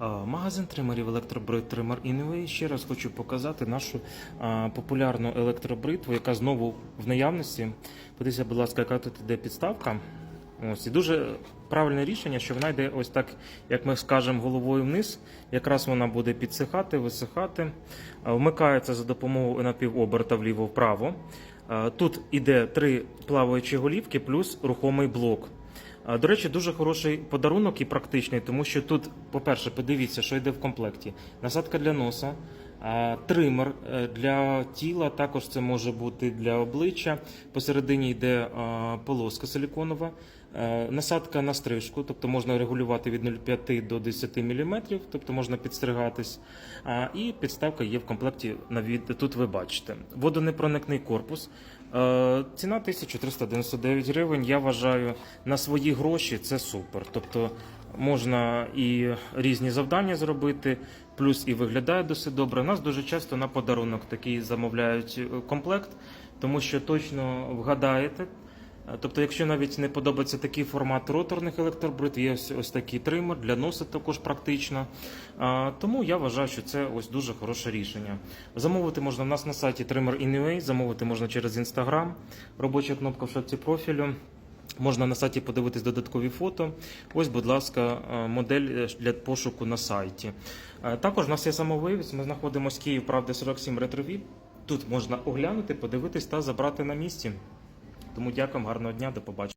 Магазин тримерів електробрит Тример Inway. Ще раз хочу показати нашу популярну електробритву, яка знову в наявності. Подивіться, будь ласка, яка тут іде підставка. Ось і дуже правильне рішення, що вона йде ось так, як ми скажемо, головою вниз. Якраз вона буде підсихати, висихати. Вмикається за допомогою напівоберта вліво-вправо. Тут іде три плаваючі голівки плюс рухомий блок. А, До речі, дуже хороший подарунок і практичний, тому що тут, по-перше, подивіться, що йде в комплекті. Насадка для носа, тример е, для тіла, також це може бути для обличчя. Посередині йде полоска силіконова, е, насадка на стрижку, тобто можна регулювати від 0,5 до 10 мм, тобто можна підстригатись. І підставка є в комплекті тут ви бачите. Водонепроникний корпус. Е, Ціна 1399 гривень. Я вважаю, на свої гроші це супер. Тобто можна і різні завдання зробити, плюс і виглядає досить добре. Нас дуже часто на подарунок такий замовляють е, комплект, тому що точно вгадаєте. Е, Тобто, якщо навіть не подобається такий формат роторних електробрит, є ось, ось такий тример для носа також практично. Тому я вважаю, що це ось дуже хороше рішення. Замовити можна в нас на сайті Trimmer замовити можна через Instagram, робоча кнопка в шапці профілю. Можна на сайті подивитись додаткові фото. Ось, будь ласка, е, модель е, для пошуку на сайті. Е, Також у нас є самовивіз. Ми знаходимося Київ, правда, 47 ретрові. Тут можна оглянути, подивитись та забрати на місці. Тому дякую, гарного дня, до побачення.